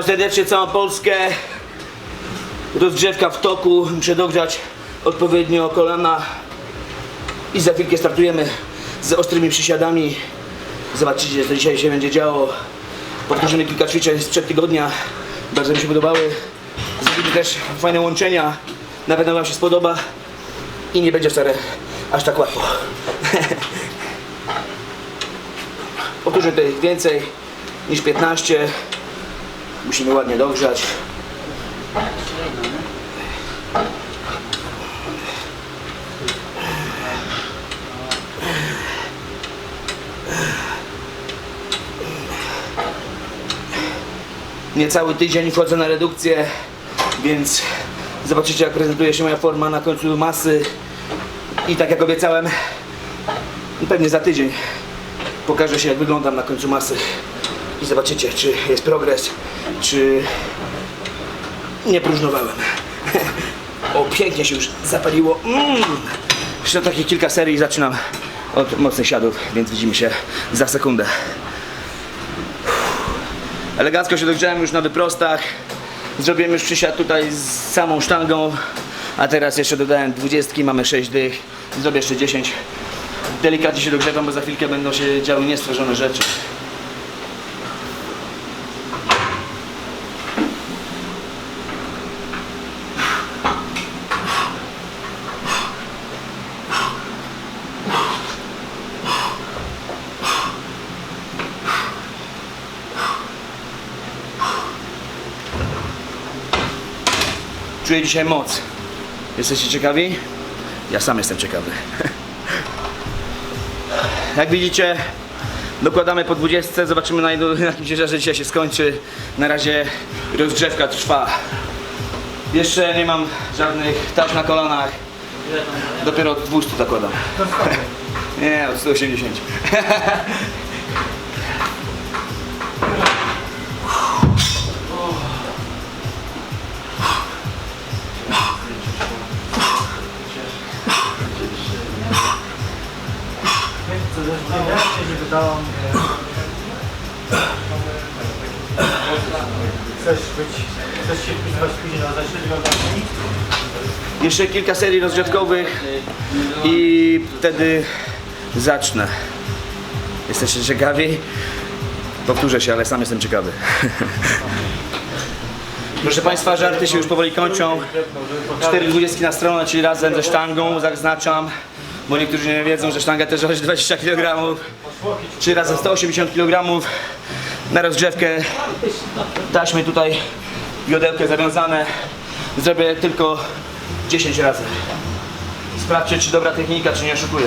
Witam serdecznie całą Polskę. Rozgrzewka w toku. Muszę dogrzać odpowiednio kolana. I za chwilkę startujemy z ostrymi przysiadami. Zobaczycie, co dzisiaj się będzie działo. Powtórzymy kilka ćwiczeń sprzed tygodnia. Bardzo mi się podobały. Zrobimy też fajne łączenia. Na pewno Wam się spodoba. I nie będzie wcale aż tak łatwo. Powtórzę tutaj więcej niż 15. Musimy ładnie dogrzać. Niecały tydzień wchodzę na redukcję, więc zobaczycie jak prezentuje się moja forma na końcu masy. I tak jak obiecałem, pewnie za tydzień pokaże się jak wyglądam na końcu masy. I zobaczycie czy jest progres, czy nie próżnowałem. O, pięknie się już zapaliło. Mm. Jeszcze takie kilka serii zaczynam od mocnych siadów, więc widzimy się za sekundę. Elegancko się dogrzałem już na wyprostach. Zrobiłem już przysiad tutaj z samą sztangą, a teraz jeszcze dodałem 20, mamy 6 dych. Zrobię jeszcze 10. Delikatnie się dogrzewam, bo za chwilkę będą się działy niestworzone rzeczy. Czuję dzisiaj moc. Jesteście ciekawi? Ja sam jestem ciekawy. Jak widzicie, dokładamy po 20, zobaczymy na, ilu- na jakim ciężarze dzisiaj się skończy. Na razie rozgrzewka trwa. Jeszcze nie mam żadnych taś na kolanach. Dopiero od 200 zakładam. Nie, od 180. wydało mnie. Chcesz być, chcesz się wpisywać później na zasięg organizacji? Jeszcze kilka serii rozgrzewkowych i wtedy zacznę. Jesteście ciekawi? Powtórzę się, ale sam jestem ciekawy. Proszę Państwa, żarty się już powoli kończą. Cztery dwudziestki na stronę, czyli razem ze sztangą, zaznaczam, bo niektórzy nie wiedzą, że sztanga też waży 20 kg, czy razem 180 kg na rozgrzewkę. Taśmy tutaj, wiodełkę zawiązane. Zrobię tylko 10 razy. Sprawdźcie, czy dobra technika, czy nie oszukuję.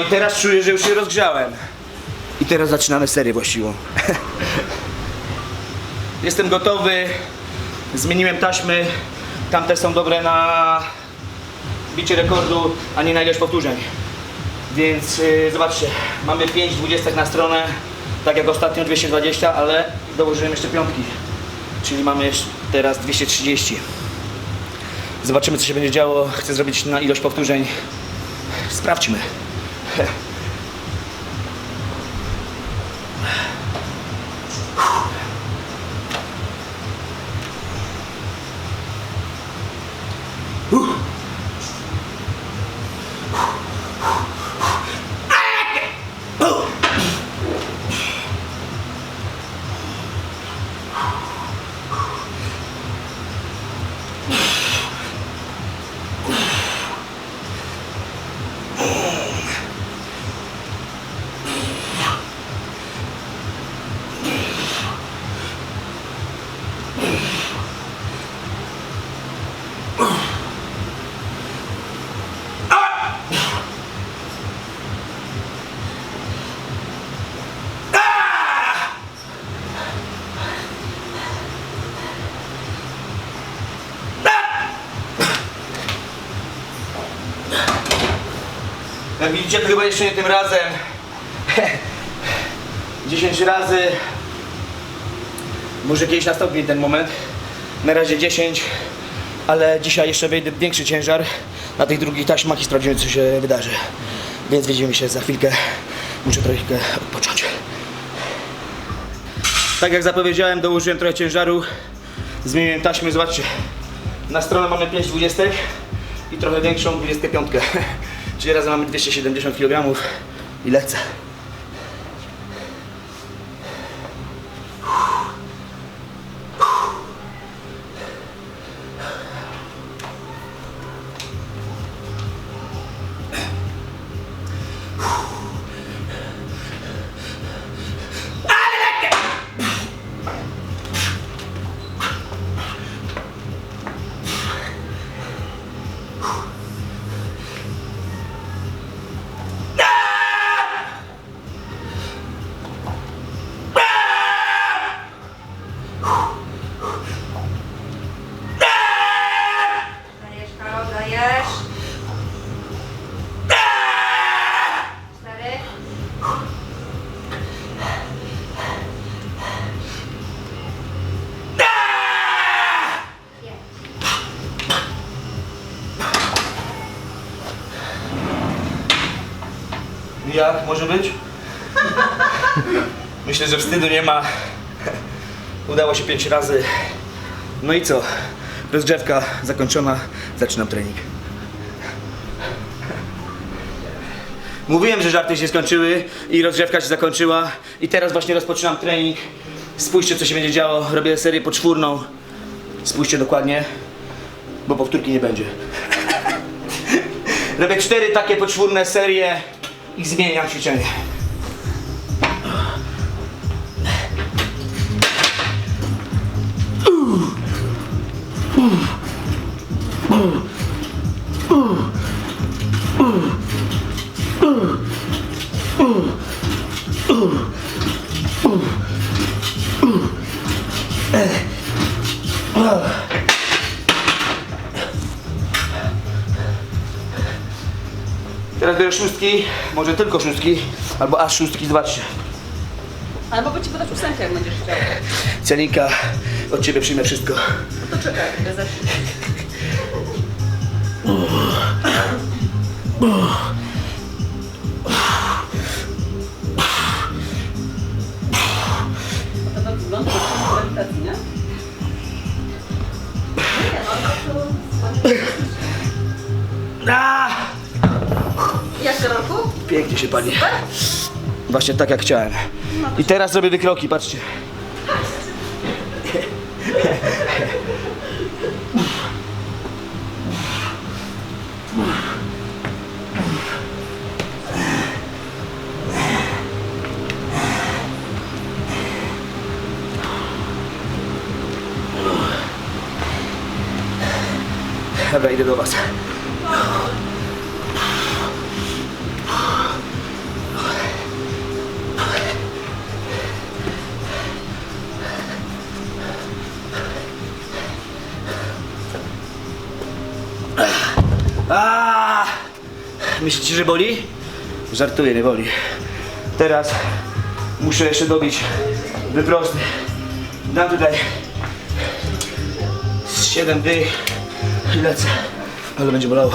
I teraz czuję, że już się rozgrzałem. I teraz zaczynamy serię właściwą. Jestem gotowy. Zmieniłem taśmy. Tamte są dobre na bicie rekordu, a nie na ilość powtórzeń. Więc yy, zobaczcie, mamy 5 dwudziestek na stronę, tak jak ostatnio 220, ale dołożyłem jeszcze piątki. Czyli mamy teraz 230. Zobaczymy co się będzie działo. Chcę zrobić na ilość powtórzeń. Sprawdźmy. Okay. Widzicie, to chyba jeszcze nie tym razem. 10 razy. Może kiedyś nastąpi ten moment. Na razie 10, ale dzisiaj jeszcze wejdę większy ciężar na tych drugich taśmach i sprawdzimy, co się wydarzy. Więc widzimy się za chwilkę. Muszę trochę odpocząć. Tak jak zapowiedziałem, dołożyłem trochę ciężaru. Zmieniłem taśmy, zobaczcie. Na stronę mamy 5 dwudziestek i trochę większą 25. Czyli razem mamy 270 kg i lecę. Jak może być? Myślę, że wstydu nie ma. Udało się 5 razy. No i co? Rozgrzewka zakończona, zaczynam trening. Mówiłem, że żarty się skończyły i rozgrzewka się zakończyła i teraz właśnie rozpoczynam trening. Spójrzcie co się będzie działo, robię serię poczwórną. Spójrzcie dokładnie, bo powtórki nie będzie. Robię cztery takie poczwórne serie i zmieniam ćwiczenie. Teraz biorę szóstki, może tylko szóstki, albo aż szóstki, zobaczcie. Ale mogę ci podać ósemkę, jak będziesz chciał. Celinka, od ciebie przyjmę wszystko. No to czekaj, zacznij. Pięknie się pani. Właśnie tak jak chciałem. I teraz robię wykroki, patrzcie. Dobra, idę do was. A! Myślicie, że boli? Żartuję, nie boli. Teraz muszę jeszcze dobić wyprosty. Dam tutaj z 7 dych i lecę. Ale będzie bolało.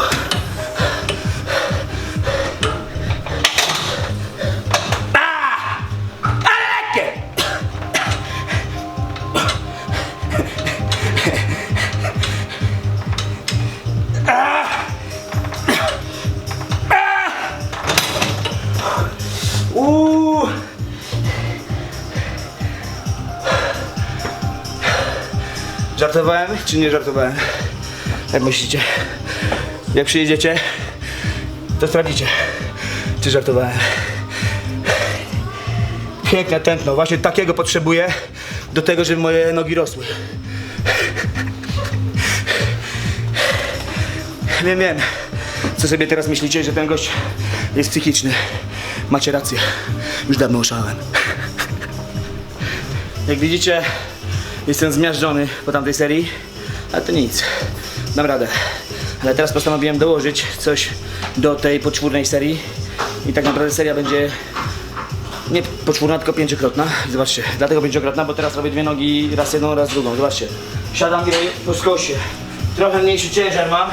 Żartowałem czy nie żartowałem? Jak myślicie? Jak przyjedziecie, to sprawdzicie, czy żartowałem. Piękne tętno, właśnie takiego potrzebuję do tego, żeby moje nogi rosły. Wiem, wiem, co sobie teraz myślicie, że ten gość jest psychiczny. Macie rację, już dawno oszalałem. Jak widzicie, jestem zmiażdżony po tamtej serii, ale to nic, dam radę. Ale teraz postanowiłem dołożyć coś do tej poczwórnej serii. I tak naprawdę seria będzie nie poczwórna, tylko pięciokrotna. Zobaczcie, dlatego pięciokrotna, bo teraz robię dwie nogi, raz jedną, raz drugą. Zobaczcie. Siadam po skosie. Trochę mniejszy ciężar mam,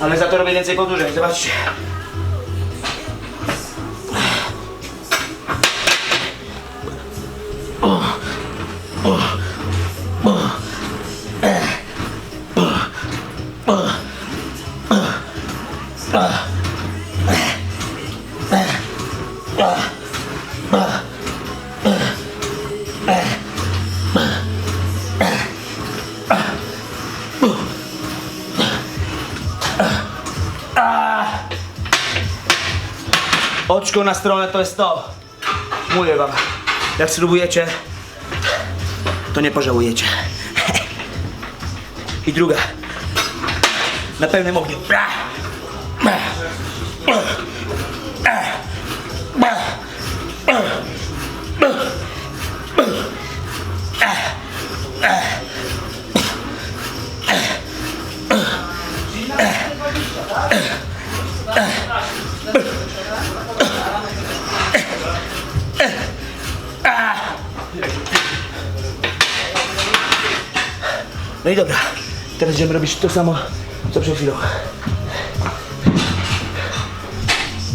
ale za to robię więcej powtórzeń. Zobaczcie. Oczko na stronę to jest to. Mówię wam. Jak spróbujecie, to nie pożałujecie. I druga. Na pełnym ogniu. No i dobra. Teraz będziemy robić to samo, co przed chwilą.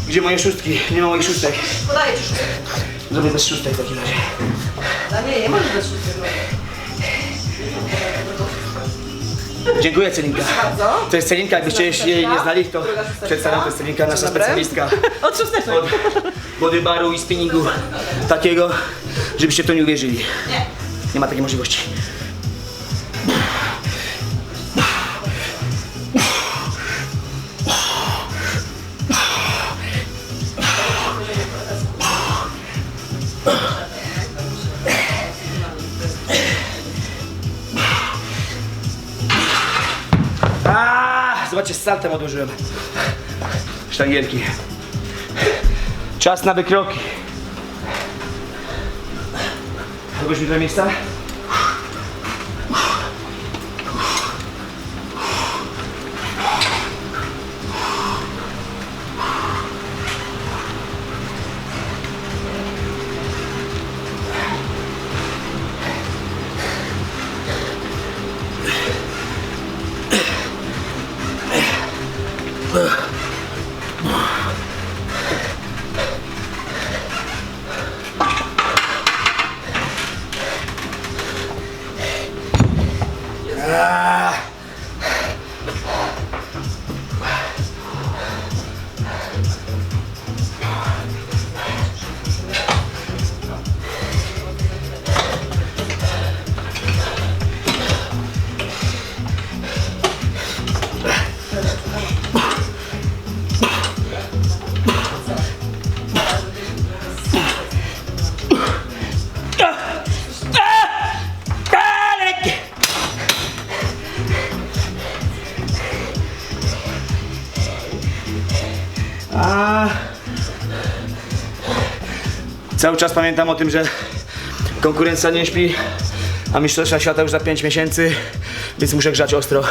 Gdzie moje szóstki? Nie ma moich szóstek. Podaję ci szóstkę. Zrobię bez szóstek w takim razie. A nie, nie możesz bez robić. Dziękuję Celinka. Bardzo. To jest Celinka, jakbyście jej nie znali, to Druga szósteczka. przedstawiam, to jest Celinka, nasza Dzień dobry. specjalistka Od szósteczek. od bodybaru i spinningu takiego, żebyście w to nie uwierzyli. Nie. Nie ma takiej możliwości. Zobaczcie, z saltem odłożyłem. Sztangielki. Czas na wykroki. Kogoś mi trochę miejsca? A... Cały czas pamiętam o tym, że konkurencja nie śpi, a mistrzostwa świata już za 5 miesięcy, więc muszę grzać ostro,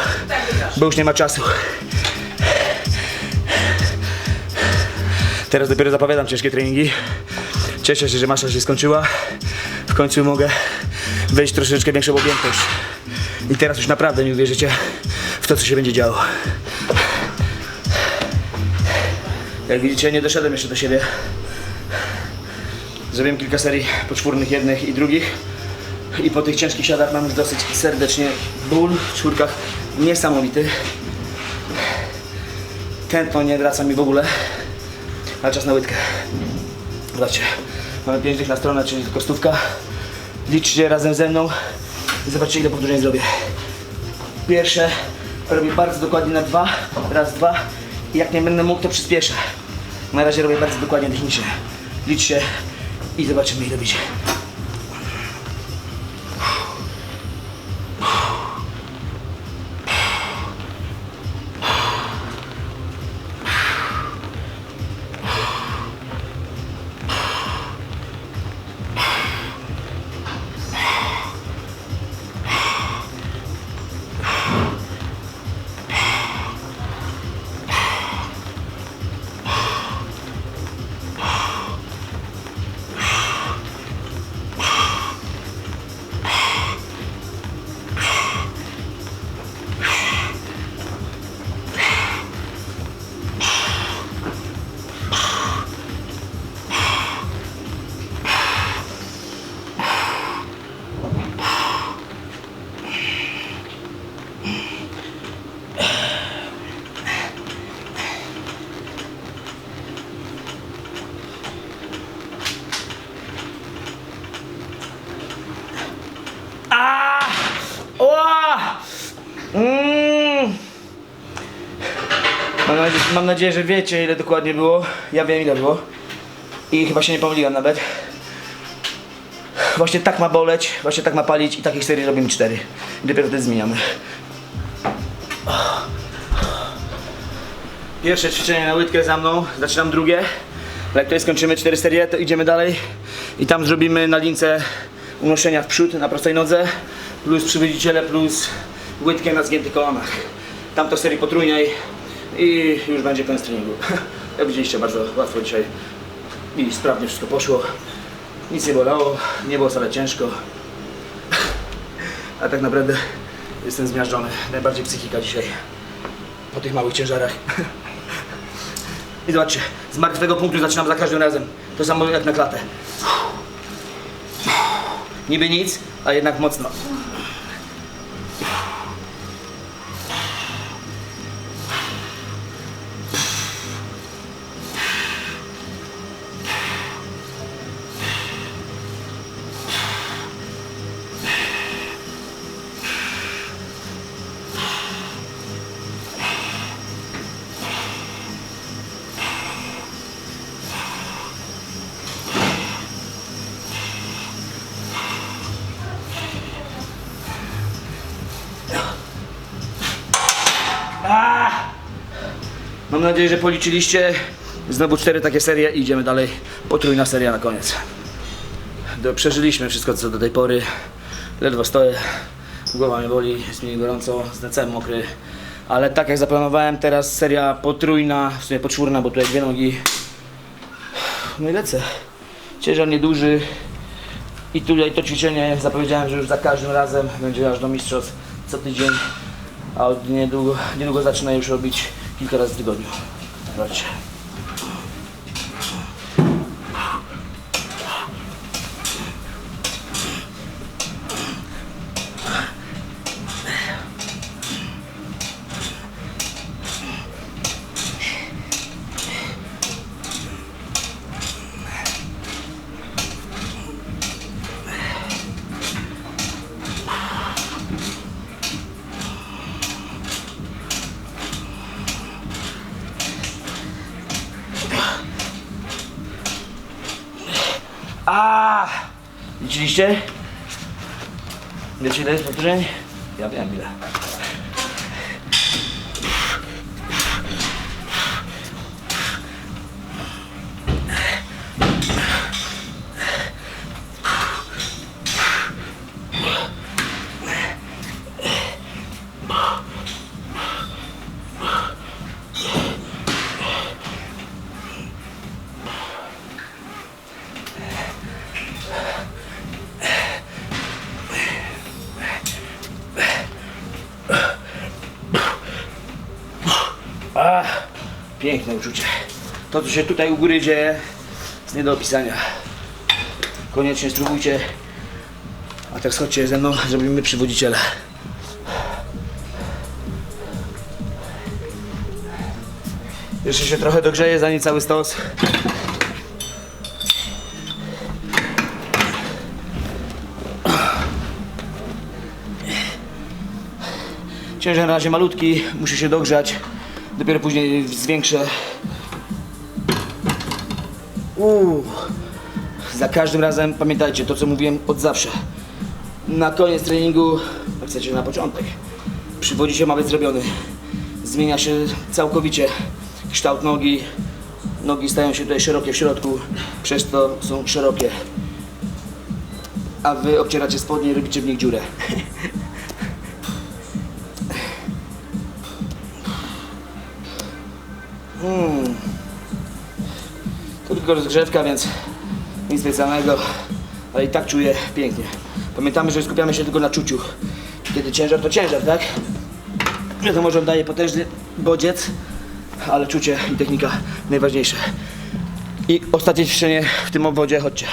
bo już nie ma czasu. Teraz dopiero zapowiadam ciężkie treningi. Cieszę się, że masza się skończyła. W końcu mogę wejść troszeczkę większą objętość. I teraz już naprawdę nie uwierzycie w to, co się będzie działo. Jak widzicie, nie doszedłem jeszcze do siebie. Zrobiłem kilka serii poczwórnych jednych i drugich. I po tych ciężkich siadach mam już dosyć serdecznie ból w czwórkach niesamowity. Tętno nie wraca mi w ogóle. Ale czas na łydkę. Zobaczcie, mamy 5 dych na stronę, czyli tylko stówka. Liczcie razem ze mną i zobaczcie ile powtórzeń zrobię. Pierwsze robię bardzo dokładnie na dwa, raz, dwa i jak nie będę mógł to przyspieszę. Na razie robię bardzo dokładnie technicznie. Liczcie i zobaczymy ile robicie. Mam, nadzieję, że wiecie ile dokładnie było. Ja wiem ile było. I chyba się nie pomyliłem nawet. Właśnie tak ma boleć, właśnie tak ma palić i takich serii robimy cztery. Dopiero wtedy zmieniamy. Pierwsze ćwiczenie na łydkę za mną, zaczynam drugie. Jak tutaj skończymy cztery serie, to idziemy dalej i tam zrobimy na lince unoszenia w przód na prostej nodze, plus przywodziciele, plus łydkę na zgiętych kolanach. Tam to serii potrójnej i już będzie koniec treningu. Jak widzieliście, bardzo łatwo dzisiaj i sprawnie wszystko poszło. Nic nie bolało, nie było wcale ciężko. A tak naprawdę jestem zmiażdżony. Najbardziej psychika dzisiaj. Po tych małych ciężarach. I zobaczcie, z martwego punktu zaczynam za każdym razem. To samo jak na klatę. Niby nic, a jednak mocno. Nadzieję, że policzyliście. Znowu cztery takie serie i idziemy dalej. Potrójna seria na koniec. Do, przeżyliśmy wszystko co do tej pory. Ledwo stoję. Głowa mnie boli, jest mi gorąco, cały mokry. Ale tak jak zaplanowałem, teraz seria potrójna, w sumie poczwórna, bo tutaj dwie nogi. No i lecę. Ciężar nieduży. I tutaj to ćwiczenie zapowiedziałem, że już za każdym razem będzie aż do mistrzostw co tydzień. A od niedługo, niedługo zacznę już robić kilka razy w tygodniu. Liczyliście? Wiecie ile jest powtórzeń? Ja wiem ile. Piękne uczucie. To, co się tutaj u góry dzieje, nie do opisania. Koniecznie spróbujcie. A teraz chodźcie ze mną, zrobimy przywodziciela. Jeszcze się trochę dogrzeje, zanim cały stos. Ciężar na razie malutki, muszę się dogrzać. Dopiero później zwiększę. Uuu. Za każdym razem pamiętajcie to, co mówiłem od zawsze. Na koniec treningu, w zasadzie na początek, przywodzi się ma być zrobiony. Zmienia się całkowicie kształt nogi. Nogi stają się tutaj szerokie w środku, przez to są szerokie. A wy obcieracie spodnie i robicie w nich dziurę. tylko rozgrzewka, więc nic specjalnego, ale i tak czuję pięknie. Pamiętamy, że skupiamy się tylko na czuciu. Kiedy ciężar, to ciężar, tak? Wiadomo, że on daje potężny bodziec, ale czucie i technika najważniejsze. I ostatnie ćwiczenie w tym obwodzie, chodźcie.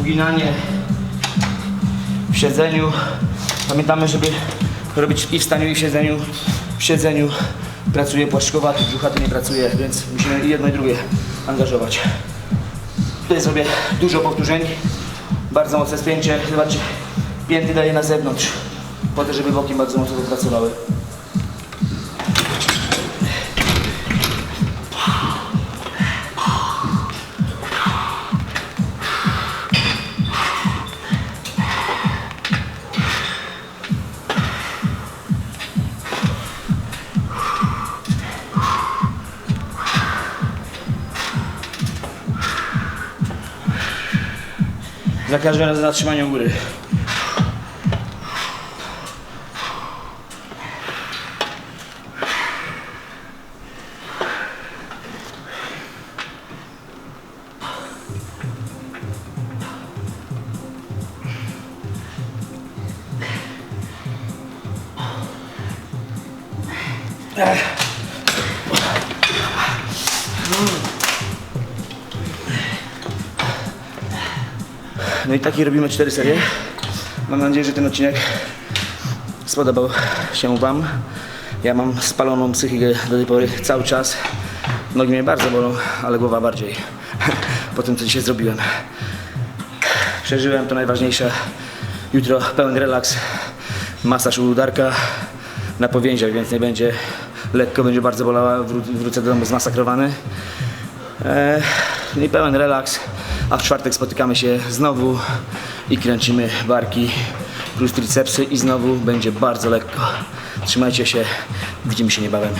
Uginanie w siedzeniu. Pamiętamy, żeby robić i w staniu, i w siedzeniu. W siedzeniu pracuje płaszczkowaty, brzuchaty nie pracuje, więc musimy i jedno i drugie angażować. Tutaj zrobię dużo powtórzeń Bardzo mocne spięcie. Zobaczcie, pięty daje na zewnątrz. Po to, żeby boki bardzo mocno pracowały. Za każdym razem zatrzymanie u góry. No i taki robimy cztery serie. Mam nadzieję, że ten odcinek spodobał się Wam. Ja mam spaloną psychikę do tej pory cały czas. Nogi mnie bardzo bolą, ale głowa bardziej. Po tym, co dzisiaj zrobiłem. Przeżyłem to najważniejsze. Jutro pełen relaks, masaż u udarka na powięziach, więc nie będzie lekko, będzie bardzo bolała. Wró- wrócę do domu zmasakrowany. E, no i pełen relaks, a w czwartek spotykamy się znowu i kręcimy barki plus tricepsy i znowu będzie bardzo lekko. Trzymajcie się, widzimy się niebawem.